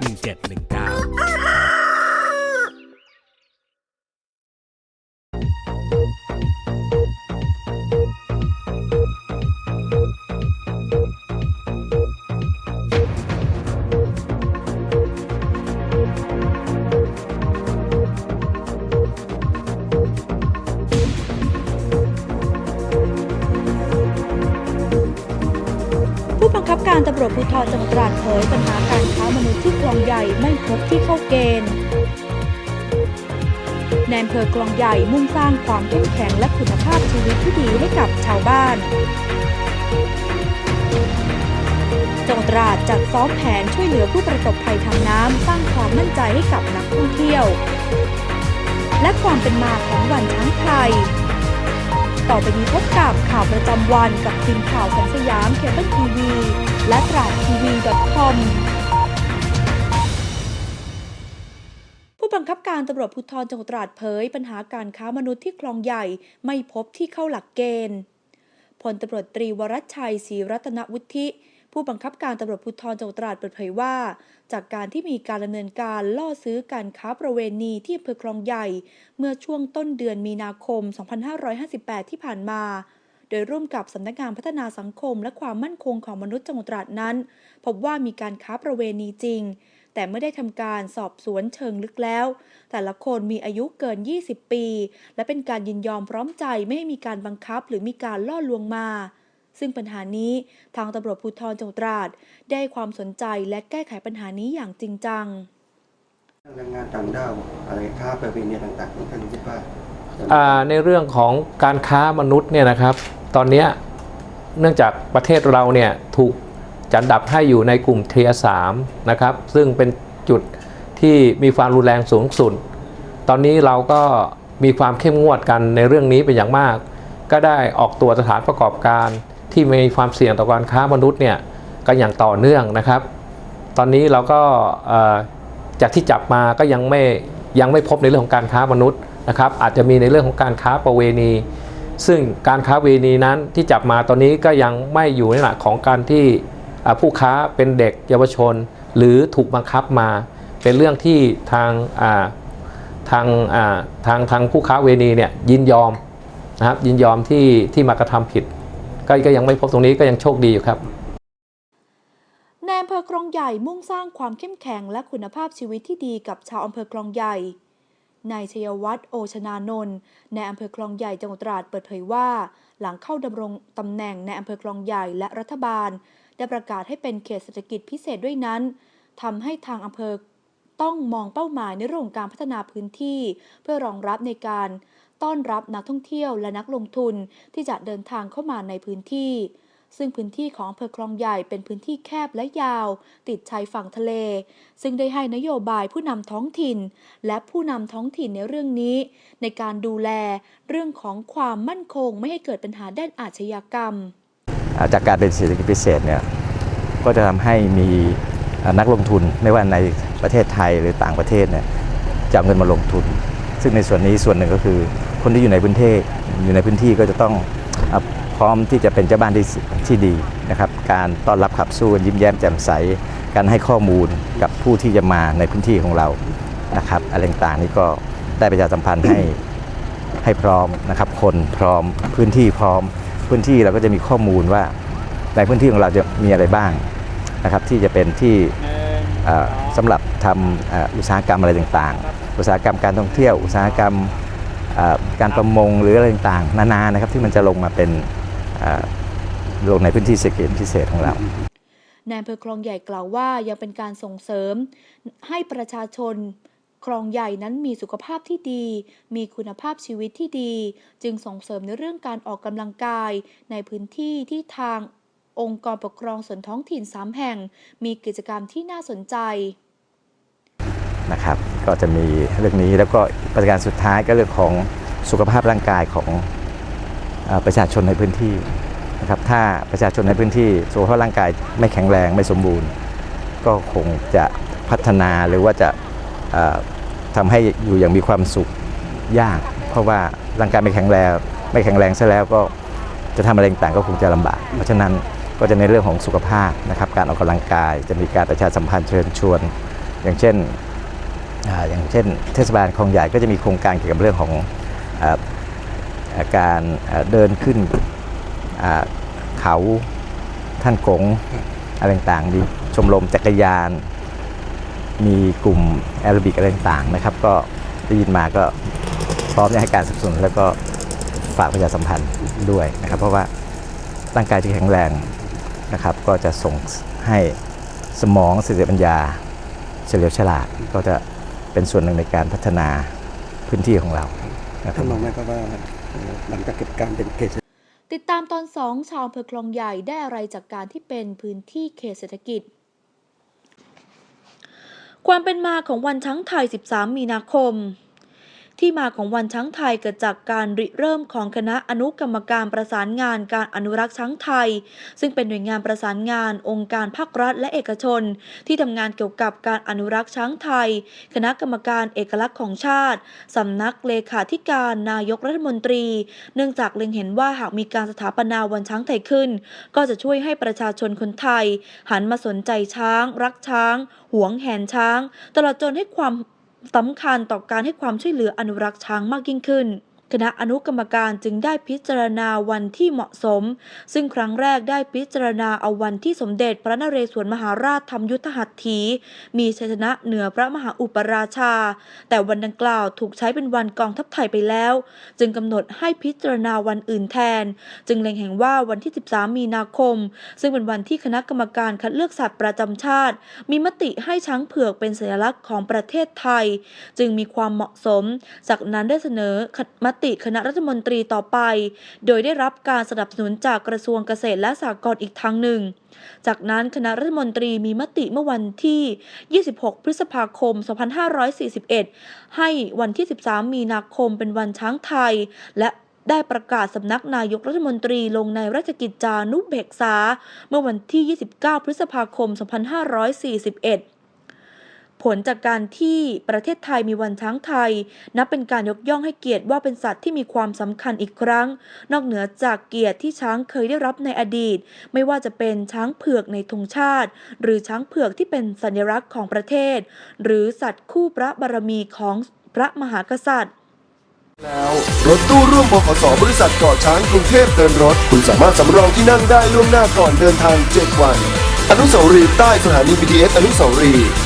1719 วจภูธรจังหวัดตราดเผยปัญหาการค้ามนุษย์ที่คลองใหญ่ไม่พบที่เข้าเกณฑ์ในอำเภอคลองใหญ่มุ่งสร้างความเข้มแข็งและคุณภาพชีวิตที่ดีให้กับชาวบ้าน จังหวัดตราดจัดซ้อมแผนช่วยเหลือผู้ประสบภัยทางน้ำสร้างความมั่นใจให้กับนักท่องเที่ยว และความเป็นมาของวันช้างไทย ต่อไปนี้พบกับข่าวประจำวันกับทีมข่าวสันสยามเคเบิลทีวีและตราดทีวี .com ผู้บังคับการตำรวจภูธรจังหวัดตราดเผย ปัญหาการค้ามนุษย์ที่คลองใหญ่ไม่พบที่เข้าหลักเกณฑ์พลตำรวจตรีวรัชชัยศรีรัตนวุฒิ ผู้บังคับการตำรวจภูธรจังหวัดตราดเปิดเผยว่า จากการที่มีการดำเนินการล่อซื้อการค้าประเวณีที่อำเภอคลองใหญ่ เมื่อช่วงต้นเดือนมีนาคม 2558 ที่ผ่านมา โดยร่วมกับสำนักงานพัฒนาสังคม และความมั่นคงของมนุษย์จังหวัดตราดนั้น พบว่ามีการค้าประเวณีจริง แต่ไม่ได้ทำการสอบสวนเชิงลึกแล้ว แต่ละคนมีอายุเกิน 20 ปี และเป็นการยินยอมพร้อมใจไม่ให้มีการบังคับหรือมีการล่อลวงมา ซึ่งปัญหานี้ทางตำรวจภูธรจังหวัดตราดได้ให้ความสนใจและแก้ไขปัญหานี้อย่างจริงจังแรงงานต่างด้าวอะไรค้าประเวณีต่างๆท่านคิดว่าอ่าในเรื่องของการค้ามนุษย์เนี่ยนะครับ ตอนเนี้ยเนื่องจากประเทศเราเนี่ยถูกจัดอันดับให้อยู่ในกลุ่มเทียสามนะครับ ซึ่งเป็นจุดที่มีความรุนแรงสูงสุด ตอนนี้เราก็มีความเข้มงวดกันในเรื่องนี้เป็นอย่างมาก ก็ได้ออกตัวสถานประกอบการ ที่มีความเสี่ยงต่อการค้ามนุษย์เนี่ยกันอย่างต่อเนื่องนะครับ ตอนนี้เราก็จากที่จับมาก็ยังไม่ยังไม่พบในเรื่องของการค้ามนุษย์นะครับ อาจจะมีในเรื่องของการค้าประเวณี ซึ่งการค้าเวณีนั้นที่จับมาตอนนี้ก็ยังไม่อยู่ในหลักของการที่ผู้ค้าเป็นเด็กเยาวชน หรือถูกบังคับมา เป็นเรื่องที่ทางาทางาทางทางผู้ค้าเวณีเนี่ยยินยอมนะครับยินยอมที่ที่มากระทำผิด ก็ก็ยังไม่พบตรงนี้ก็ยังโชคดีอยู่ครับในอำเภอคลองใหญ่มุ่งสร้างความเข้มแข็งและคุณภาพชีวิตที่ดีกับชาวอำเภอคลองใหญ่นายชยวัฒน์โอชนานนท์ในอำเภอคลองใหญ่จังหวัดตราดเปิดเผยว่า หลังเข้าดำรงตำแหน่งในอำเภอคลองใหญ่และรัฐบาล ได้ประกาศให้เป็นเขตเศรษฐกิจพิเศษด้วยนั้นทำให้ทางอำเภอต้องมองเป้าหมายในเรื่องการพัฒนาพื้นที่ เพื่อรองรับในการ ต้อนรับนักท่องเที่ยวและนักลงทุนที่จะเดินทางเข้ามาในพื้นที่ ซึ่งพื้นที่ของอำเภอคลองใหญ่เป็นพื้นที่แคบและยาว ติดชายฝั่งทะเล ซึ่งได้ให้นโยบายผู้นำท้องถิ่น และผู้นำท้องถิ่นในเรื่องนี้ ในการดูแลเรื่องของความมั่นคงไม่ให้เกิดปัญหาด้านอาชญากรรม จากการเป็นเศรษฐกิจพิเศษเนี่ยก็จะทำให้มีนักลงทุนไม่ว่าในประเทศไทยหรือต่างประเทศเนี่ยจะเอาเงินมาลงทุน ซึ่งในส่วนนี้ส่วนหนึ่งก็คือคนที่อยู่ในพื้นที่อยู่ในพื้นที่ก็จะต้องพร้อมที่จะเป็นเจ้าบ้านที่ที่ดีนะครับ การต้อนรับขับสู้ยิ้มแย้มแจ่มใส การให้ข้อมูลกับผู้ที่จะมาในพื้นที่ของเรานะครับอะไรต่างๆนี่ก็ได้ประชาสัมพันธ์ให้ให้พร้อมนะครับ คนพร้อมพื้นที่พร้อม พื้นที่เราก็จะมีข้อมูลว่า ในพื้นที่ของเราจะมีอะไรบ้างนะครับ ที่จะเป็นที่เอ่อสำหรับทำอุตสาหกรรมอะไรต่างๆ อุตสาหกรรมการท่องเที่ยว อุตสาหกรรมการประมงหรืออะไรต่างๆ นานานะครับที่มันจะลงมาเป็นลงในพื้นที่เศรษฐกิจพิเศษของเรานายอำเภอคลองใหญ่กล่าวว่ายังเป็นการส่งเสริม ให้ประชาชนคลองใหญ่นั้นมีสุขภาพที่ดี มีคุณภาพชีวิตที่ดี จึงส่งเสริมในเรื่องการออกกำลังกาย ในพื้นที่ที่ทางองค์กรปกครองส่วนท้องถิ่นสามแห่ง มีกิจกรรมที่น่าสนใจ นะครับ ก็จะมีเรื่องนี้แล้วก็ประการสุดท้ายก็เรื่องของสุขภาพร่างกายของอประชาชนในพื้นที่นะครับถ้าประชาชนในพื้นที่สุขภาพร่างกายไม่แข็งแรงไม่สมบูรณ์ ก็คงจะพัฒนาหรือว่าจะเอ่อทำให้อยู่อย่างมีความสุขยาก เพราะว่าร่างกายไม่แข็งแรงไม่แข็งแรงซะแล้วก็จะทำอะไรต่างก็คงจะลำบาก เพราะฉะนั้นก็จะในเรื่องของสุขภาพนะครับการออกกำลังกายจะมีการประชาสัมพันธ์เชิญชวน อย่างเช่น อย่างเช่น เทศบาลคลองใหญ่ก็จะมีโครงการเกี่ยวกับเรื่องของอการเดินขึ้นเขาท่านกงอะไรต่างๆมีชมรมจักรยาน มีกลุ่มแอโรบิกอะไรต่างๆนะครับ ก็ได้ยินมาก็พร้อมจะให้การสนับสนุนแล้วก็ฝากประชาสัมพันธ์ด้วยนะครับ เพราะว่าร่างกายที่แข็งแรงนะครับ ก็จะส่งให้สมองสติปัญญาเฉลียวฉลาดก็จะ เป็นส่วนหนึ่งในการพัฒนาพื้นที่ของเรานะครัท่าบนมองไหมครับว่าเอ่อหลังจากเกิดการเป็นเขตติดตามตอนสองชาวอำเภอคลองใหญ่ได้อะไรจากการที่เป็นพื้นที่เขตเศรษฐกิจ ความเป็นมาของวันช้างไทย 13 มีนาคม ที่มาของวันช้างไทยเกิดจากการริเริ่มของคณะอนุกรรมการประสานงานการอนุรักษ์ช้างไทย ซึ่งเป็นหน่วยงานประสานงานองค์การภาครัฐและเอกชน ที่ทำงานเกี่ยวกับการอนุรักษ์ช้างไทย คณะกรรมการเอกลักษณ์ของชาติสำนักเลขาธิการนายกรัฐมนตรี เนื่องจากเล็งเห็นว่าหากมีการสถาปนาวันช้างไทยขึ้น ก็จะช่วยให้ประชาชนคนไทย หันมาสนใจช้าง รักช้าง หวงแหนช้าง ตลอดจนให้ความ สำคัญต่อการให้ความช่วยเหลืออนุรักษ์ช้างมากยิ่งขึ้น คณะอนุกรรมการจึงได้พิจารณาวันที่เหมาะสม ซึ่งครั้งแรกได้พิจารณาเอาวันที่สมเด็จพระนเรศวรมหาราชทำยุทธหัตถี มีชัยชนะเหนือพระมหาอุปราชา แต่วันดังกล่าวถูกใช้เป็นวันกองทัพไทยไปแล้ว จึงกำหนดให้พิจารณาวันอื่นแทน จึงเล็งเห็นว่าวันที่ 13 มีนาคม ซึ่งเป็นวันที่คณะกรรมการคัดเลือกสัตว์ประจำชาติ มีมติให้ช้างเผือกเป็นสัญลักษณ์ของประเทศไทย จึงมีความเหมาะสม จากนั้นได้เสนอมติคณะรัฐมนตรีต่อไป โดยได้รับการสนับสนุนจากกระทรวงเกษตรและสหกรณ์อีกทางหนึ่ง จากนั้นคณะรัฐมนตรีมีมติเมื่อวันที่ 26 พฤษภาคม 2541 ให้วันที่ 13 มีนาคมเป็นวันช้างไทย และได้ประกาศสำนักนายกรัฐมนตรีลงในราชกิจจานุเบกษา เมื่อวันที่ 29 พฤษภาคม 2541 ผลจากการที่ประเทศไทยมีวันช้างไทย นับเป็นการยกย่องให้เกียรติว่าเป็นสัตว์ที่มีความสำคัญอีกครั้ง นอกเหนือจากเกียรติที่ช้างเคยได้รับในอดีต ไม่ว่าจะเป็นช้างเผือกในธงชาติ หรือช้างเผือกที่เป็นสัญลักษณ์ของประเทศ หรือสัตว์คู่พระบารมีของพระมหากษัตริย์แล้วรถตู้ร่วมบขสบริษัทเกาะช้างกรุงเทพเดินรถ คุณสามารถสำรองที่นั่งได้ล่วงหน้าก่อนเดินทาง 7 วัน อนุสาวรีย์ใต้สถานี BTS อนุสาวรีย์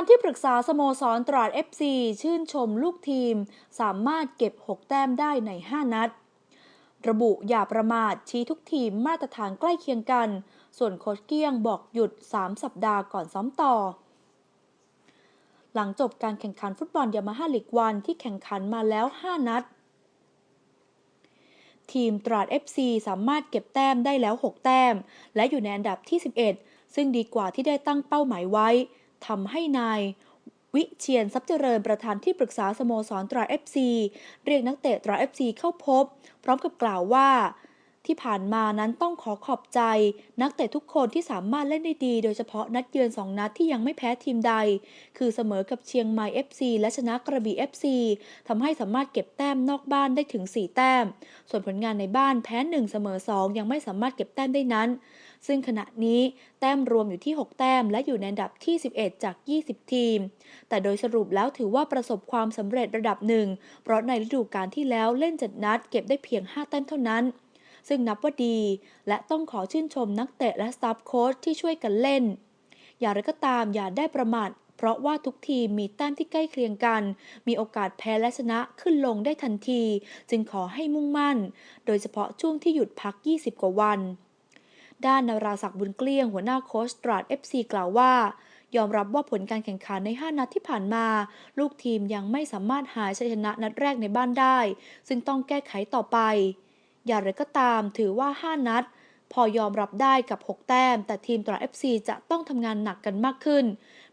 ธานที่ปรึกษาสโมสรตราด FC ชื่นชมลูกทีม สามารถเก็บ 6 แต้มได้ใน 5 นัด ระบุอย่าประมาทชี้ทุกทีมมาตรฐานใกล้เคียงกัน ส่วนโค้ชเกี้ยงบอกหยุด 3 สัปดาห์ก่อนซ้อมต่อ หลังจบการแข่งขันฟุตบอลยามาฮ่าลีกวันที่แข่งขันมาแล้ว 5 นัด ทีมตราด FC สามารถเก็บแต้มได้แล้ว 6 แต้ม และอยู่ในอันดับที่ 11 ซึ่งดีกว่าที่ได้ตั้งเป้าหมายไว้ ทำให้นายวิเชียนทรัพย์เจริญประธานที่ปรึกษาสโมสรตราเอฟซีเรียกนักเตะตราเอฟซีเข้าพบ พร้อมกับกล่าวว่า ที่ผ่านมานั้นต้องขอขอบใจ นักเตะทุกคนที่สามารถเล่นได้ดี โดยเฉพาะนัดเยือน 2 นัดที่ยังไม่แพ้ทีมใด คือเสมอกับเชียงใหม่ FC และชนะกระบี่ FC ทำให้สามารถเก็บแต้มนอกบ้านได้ถึง 4 แต้ม ส่วนผลงานในบ้านแพ้ 1 เสมอ 2 ยังไม่สามารถเก็บแต้มได้นั้น ซึ่งขณะนี้แต้มรวมอยู่ที่ 6 แต้ม และอยู่ในอันดับที่ 11 จาก 20 ทีม แต่โดยสรุปแล้วถือว่าประสบความสำเร็จระดับหนึ่ง เพราะในฤดูกาลที่แล้วเล่นเจ็ดนัด เก็บได้เพียง 5 แต้มเท่านั้น ซึ่งนับว่าดี และต้องขอชื่นชมนักเตะและสตาฟโค้ชที่ช่วยกันเล่น อย่างไรก็ตามอย่าได้ประมาทเพราะว่าทุกทีมมีแต้มที่ใกล้เคียงกัน มีโอกาสแพ้และชนะขึ้นลงได้ทันที จึงขอให้มุ่งมั่น โดยเฉพาะช่วงที่หยุดพัก 20 กว่าวัน ด้านนาราศักดิ์บุญเกลี้ยงหัวหน้าโค้ชตราด FC กล่าวว่ายอมรับว่าผลการแข่งขันใน 5 นัดที่ผ่านมา ลูกทีมยังไม่สามารถหาชัยชนะนัดแรกในบ้านได้ ซึ่งต้องแก้ไขต่อไป อย่างไรก็ตามถือว่า 5 นัด พอยอมรับได้กับ 6 แต้ม แต่ทีมตราด FC จะต้องทำงานหนักกันมากขึ้น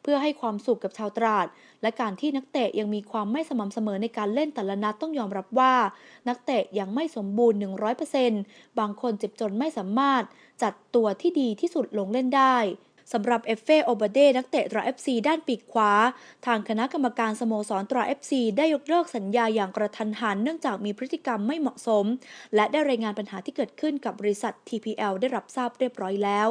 เพื่อให้ความสุขกับชาวตราด และการที่นักเตะยังมีความไม่สม่ำเสมอในการเล่นแต่ละนัดต้องยอมรับว่า นักเตะยังไม่สมบูรณ์ 100%บางคนเจ็บจนไม่สามารถจัดตัวที่ดีที่สุดลงเล่นได้ สำหรับเอฟเฟโอบาเดนักเตะตราเอฟซีด้านปีกขวา ทางคณะกรรมการสโมสรตราเอฟซีได้ยกเลิกสัญญาอย่างกระทันหันเนื่องจากมีพฤติกรรมไม่เหมาะสม และได้รายงานปัญหาที่เกิดขึ้นกับบริษัท TPL ได้รับทราบเรียบร้อยแล้ว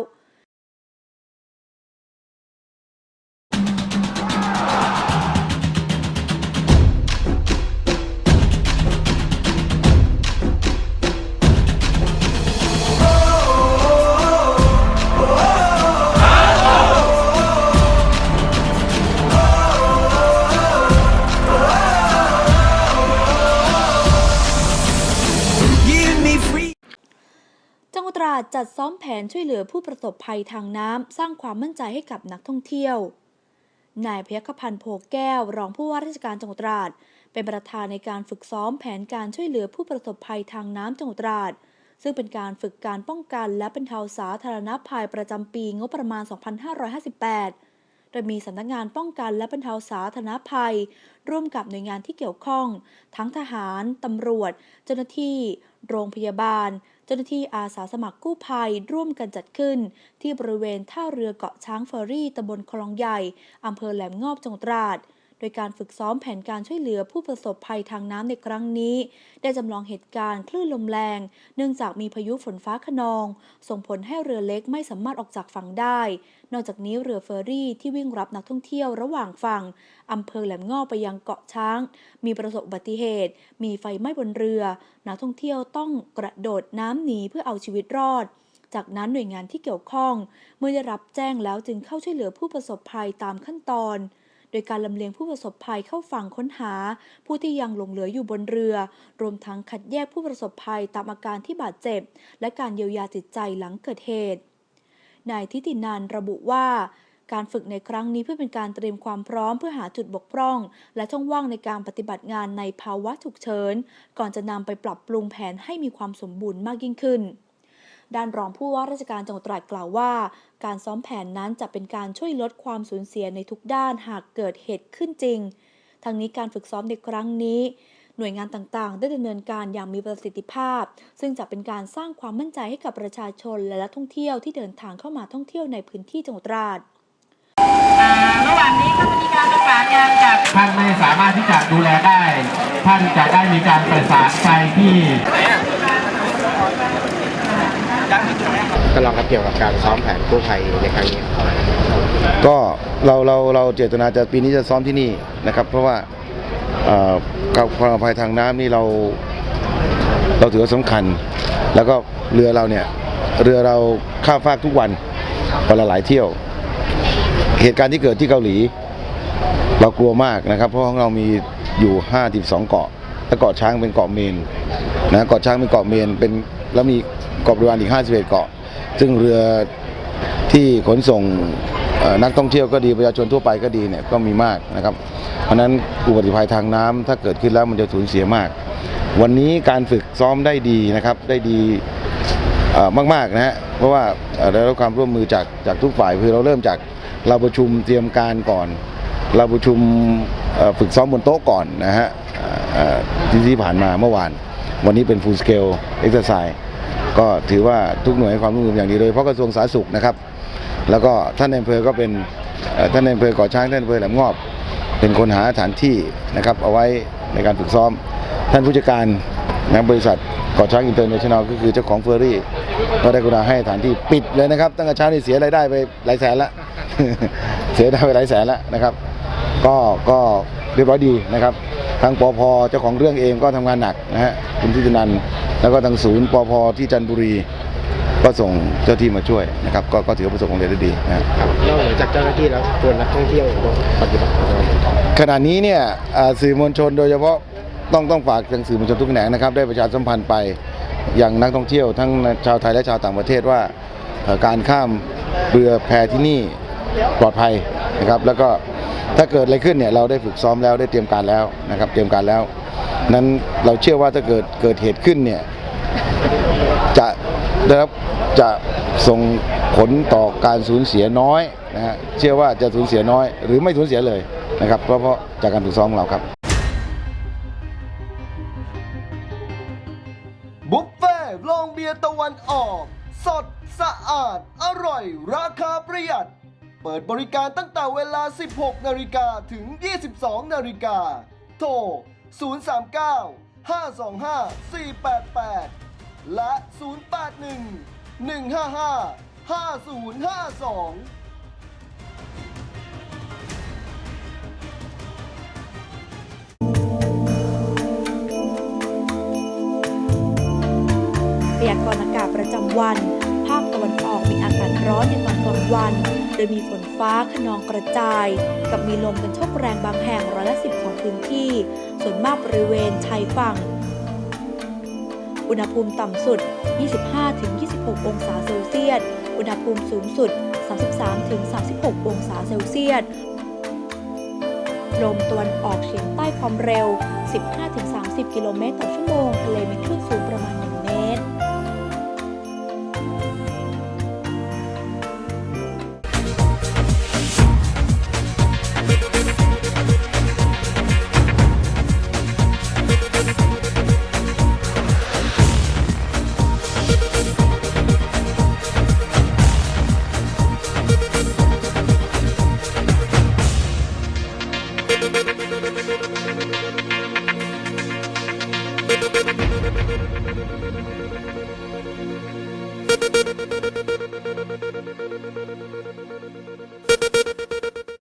ตราดจัดซ้อมแผนช่วยเหลือผู้ประสบภัยทางน้ำ สร้างความมั่นใจให้กับนักท่องเที่ยว นายพยัคฆพันธ์โพแก้ว รองผู้ว่าราชการจังหวัดตราด เป็นประธานในการฝึกซ้อมแผนการช่วยเหลือผู้ประสบภัยทางน้ำจังหวัดตราด ซึ่งเป็นการฝึกการป้องกันและบรรเทาสาธารณภัยประจำปีงบประมาณ 2558 ดยมีสำนักงานป้องกันและบรรเทาสาธารณภัย ร่วมกับหน่วยงานที่เกี่ยวข้อง ทั้งทหาร ตำรวจ เจ้าหน้าที่ โรงพยาบาล เจ้าหน้าที่อาสาสมัครกู้ภัย ร่วมกันจัดขึ้น ที่บริเวณท่าเรือเกาะช้างเฟอรี่ตำบลคลองใหญ่อำเภอแหลมงอบจังหวัดตราด โดยการฝึกซ้อมแผนการช่วยเหลือผู้ประสบภัยทางน้ำในครั้งนี้ ได้จำลองเหตุการณ์คลื่นลมแรง เนื่องจากมีพายุฝนฟ้าขนอง ส่งผลให้เรือเล็กไม่สามารถออกจากฝั่งได้ นอกจากนี้เรือเฟอร์รี่ที่วิ่งรับนักท่องเที่ยวระหว่างฝั่งอำเภอแหลมงอไปยังเกาะช้าง มีประสบอุบัติเหตุ มีไฟไหม้บนเรือ นักท่องเที่ยวต้องกระโดดน้ำหนีเพื่อเอาชีวิตรอดจากนั้นหน่วยงานที่เกี่ยวข้อง เมื่อได้รับแจ้งแล้วจึงเข้าช่วยเหลือผู้ประสบภัยตามขั้นตอน ยการลำเลียงผู้ประสบภัยเข้าฝั่งค้นหา ผู้ที่ยังหลงเหลืออยู่บนเรือ รวมทั้งคัดแยกผู้ประสบภัยตามอาการที่บาดเจ็บ และการเยียวยาจิตใจหลังเกิดเหตุนายทิตินันระบุว่าการฝึกในครั้งนี้เพื่อเป็นการเตรียมความพร้อมเพื่อหาจุดบกพร่อง และช่องว่างในการปฏิบัติงานในภาวะฉุกเฉิน ก่อนจะนำไปปรับปรุงแผนให้มีความสมบูรณ์มากยิ่งขึ้น ด้านรองผู้ว่าราชการจังหวัดตราดกล่าวว่า การซ้อมแผนนั้นจะเป็นการช่วยลดความสูญเสียในทุกด้านหากเกิดเหตุขึ้นจริง ทั้งนี้การฝึกซ้อมในครั้งนี้ หน่วยงานต่างๆ ได้ดำเนินการอย่างมีประสิทธิภาพ ซึ่งจะเป็นการสร้างความมั่นใจให้กับประชาชนและนักท่องเที่ยวที่เดินทางเข้ามาท่องเที่ยวในพื้นที่จังหวัดตราดระหว่างนี้ก็มีการประสานงานกับท่านไม่สามารถที่จะดูแลได้ ท่านจะได้มีการประสานไปที่ ก็ลองครับเกี่ยวกับการซ้อมแผนกู้ภัยในครั้งนี้ก็เราเราเราเจตนาจะปีนี้จะซ้อมที่นี่นะครับ เพราะว่าเอ่อกับความปลอดภัยทางน้ำนี่เรา เราถือว่าสำคัญ แล้วก็เรือเราเนี่ยเรือเราข้ามฟากทุกวันวันละหลายเที่ยว เหตุการณ์ที่เกิดที่เกาหลี เรากลัวมากนะครับ เพราะของเรามีอยู่ 52 เกาะและเกาะช้างเป็นเกาะเมนนะเกาะช้างเป็นเกาะเมนเป็น แล้วมีเกาะบริวารอีก 51 เกาะ ซึ่งเรือที่ขนส่งนักท่องเที่ยวก็ดีประชาชนทั่วไปก็ดีเนี่ยก็มีมากนะครับ เพราะฉะนั้นอุบัติภัยทางน้ำถ้าเกิดขึ้นแล้วมันจะสูญเสียมาก วันนี้การฝึกซ้อมได้ดีนะครับได้ดีมากๆนะฮะเพราะว่าได้รับความร่วมมือจากจากทุกฝ่ายคือเราเริ่มจากเราประชุมเตรียมการก่อน เราประชุมฝึกซ้อมบนโต๊ะก่อนนะฮะที่ผ่านมาเมื่อวาน วันนี้เป็น full scale exercise ก็ถือว่าทุกหน่วยให้ความร่วมมืออย่างดีโดยเฉพาะกระทรวงสาธารณสุขนะครับ แล้วก็ท่านในอำเภอก็เป็นท่านในอำเภอก่อช้างท่านในอำเภอแหลมงอบ เป็นคนหาสถานที่นะครับเอาไว้ในการฝึกซ้อม ท่านผู้จัดการนะบริษัทก่อช้างอินเตอร์เนชั่นแนลก็คือเจ้าของเฟอร์รี่ก็ได้กรุณาให้สถานที่ปิดเลยนะครับ ตั้งแต่เช้านี่เสียรายได้ไปหลายแสนละเสียได้ไปหลายแสนละนะครับ ก็ก็เรียบร้อยดีนะครับ ทางปพเจ้าของเรื่องเองก็ทำงานหนักนะฮะคุณทิตินันท์แล้วก็ทางศูนย์ปพที่จันทบุรี ก็ส่งเจ้าที่มาช่วยนะครับก็ก็ถือว่าประสบความสำเร็จได้ดีนะฮะนอกเหนือจากเจ้าหน้าที่แล้วตัวนักท่องเที่ยวต้องปฏิบัติตัวยังไงขณะนี้เนี่ยอ่าสื่อมวลชนโดยเฉพาะต้องต้องฝากทางสื่อมวลชนทุกแขนงนะครับ ได้ประชาสัมพันธ์ไปอย่างนักท่องเที่ยวทั้งชาวไทยและชาวต่างประเทศว่าเอ่อการข้ามเรือแพที่นี่ปลอดภัยนะครับ แล้วก็ ถ้าเกิดอะไรขึ้นเนี่ยเราได้ฝึกซ้อมแล้วได้เตรียมการแล้วนะครับ เตรียมการแล้ว นั้นเราเชื่อว่าถ้าเกิดเกิดเหตุขึ้นเนี่ยจะได้รับจะส่งผลต่อการสูญเสียน้อยนะฮะเชื่อว่าจะสูญเสียน้อย หรือไม่สูญเสียเลยนะครับ เพราะเพราะจากการฝึกซ้อมของเราครับบุฟเฟ่ต์โรงเบียร์ตะวันออก สดสะอาด อร่อย ราคาประหยัด เปิดบริการตั้งแต่เวลา 16 นาฬิกาถึง 22 นาฬิกา โทร 039 525 488 และ 081 155 5052พยากรณ์อากาศประจำวัน ภาคตะวันออกมีอากาศร้อนในตอนกลางวัน โดยมีฝนฟ้าขนองกระจาย กับมีลมกันโชกแรงบางแห่งร้อยละสิบของพื้นที่ ส่วนมากบริเวณชายฝั่ง อุณหภูมิต่ำสุด 25-26 องศาเซลเซียส อุณหภูมิสูงสุด 33-36 องศาเซลเซียส ลมตะวันออกเฉียงใต้ความเร็ว 15-30 กิโลเมตรต่อชั่วโมง ทะเลมีคลื่นสูง